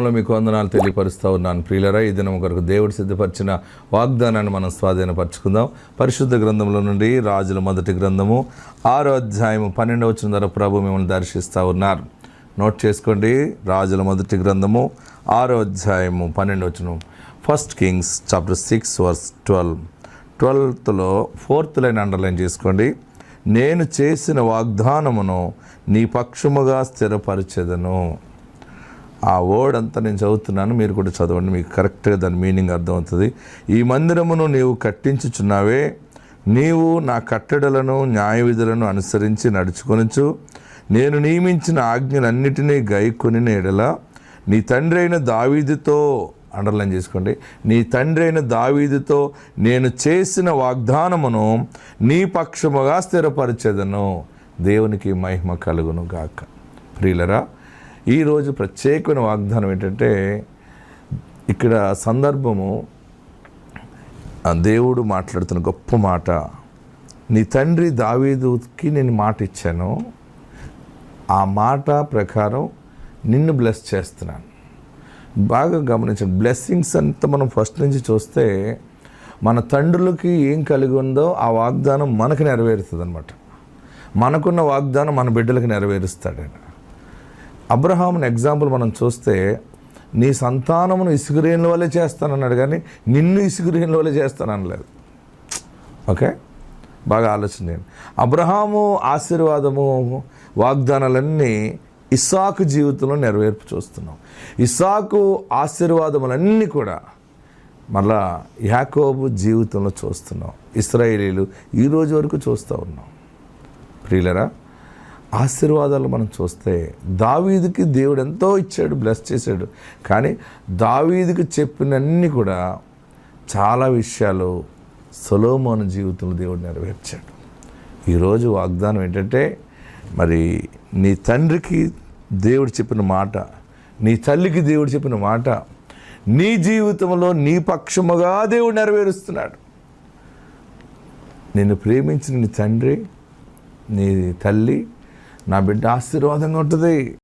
మీకు వందనాలు తెలియపరుస్తూ ఉన్నాను. ప్రియులరా ఈ దినం కొరకు దేవుడు సిద్ధపరిచిన వాగ్దానాన్ని మనం స్వాధీనపరచుకుందాం. పరిశుద్ధ గ్రంథంలో నుండి రాజుల మొదటి గ్రంథము ఆరో అధ్యాయము పన్నెండవ వచ్చిన ధర ప్రభు మిమ్మల్ని దర్శిస్తూ ఉన్నారు. నోట్ చేసుకోండి. రాజుల మొదటి గ్రంథము ఆరో అధ్యాయము పన్నెండు వచ్చిన first Kings chapter six verse twelve ట్వెల్త్లో fourth line underline చేసుకోండి. నేను చేసిన వాగ్దానమును నీ పక్షముగా స్థిరపరిచెదను. ఆ వర్డ్ అంతా నేను చదువుతున్నాను మీరు కూడా చదవండి మీకు కరెక్ట్గా దాని మీనింగ్ అర్థమవుతుంది. ఈ మందిరమును నీవు కట్టించుచున్నావే నీవు నా కట్టడలను న్యాయ విధులను అనుసరించి నడుచుకొనుచు నేను నియమించిన ఆజ్ఞలన్నిటినీ గైకొని ఎడల నీ తండ్రి అయిన దావీదుతో అండర్లైన్ చేసుకోండి నీ తండ్రి అయిన దావీదుతో నేను చేసిన వాగ్దానమును నీ పక్షముగా స్థిరపరిచేదను. దేవునికి మహిమ కలుగును గాక ప్రియులరా ఈరోజు ప్రత్యేకమైన వాగ్దానం ఏంటంటే ఇక్కడ సందర్భము దేవుడు మాట్లాడుతున్న గొప్ప మాట. నీ తండ్రి దావీదుకి నేను మాట ఇచ్చాను. ఆ మాట ప్రకారం నిన్ను బ్లెస్ చేస్తున్నాను. బాగా గమనించండి. బ్లెస్సింగ్స్ అంతా మనం ఫస్ట్ నుంచి చూస్తే మన తండ్రులకి ఏం కలిగి ఉందో ఆ వాగ్దానం మనకు నెరవేరుతుంది అనమాట మనకున్న వాగ్దానం మన బిడ్డలకు నెరవేరుస్తాడు ఆయన అబ్రహాముని ఎగ్జాంపుల్ మనం చూస్తే నీ సంతానమును ఇసుగురేణుల వల్లే చేస్తానన్నాడు కానీ నిన్ను ఇసుగురేణుల వల్లే చేస్తాననలేదు. ఓకే? బాగా ఆలోచన చేయండి. అబ్రహాము ఆశీర్వాదము వాగ్దానాలన్నీ ఇస్సాకు జీవితంలో నెరవేర్పు చూస్తున్నాం. ఇస్సాకు ఆశీర్వాదములన్నీ కూడా మళ్ళా యాకోబు జీవితంలో చూస్తున్నాం. ఇస్రాయేలీలు ఈరోజు వరకు చూస్తూ ఉన్నాం. ప్రియులరా ఆశీర్వాదాలు మనం చూస్తే దావీదుకి దేవుడు ఎంతో ఇచ్చాడు బ్లెస్ చేశాడు. కానీ దావీదుకి చెప్పినన్నీ కూడా చాలా విషయాలు సొలోమోను జీవితంలో దేవుడు నెరవేర్చాడు. ఈరోజు వాగ్దానం ఏంటంటే మరి నీ తండ్రికి దేవుడు చెప్పిన మాట నీ తల్లికి దేవుడు చెప్పిన మాట నీ జీవితంలో నీ పక్షముగా దేవుడు నెరవేరుస్తున్నాడు. నిన్ను ప్రేమించిన నీ తండ్రి నీ తల్లి నా బిడ్డ ఆశీర్వాదంగా ఉంటుంది.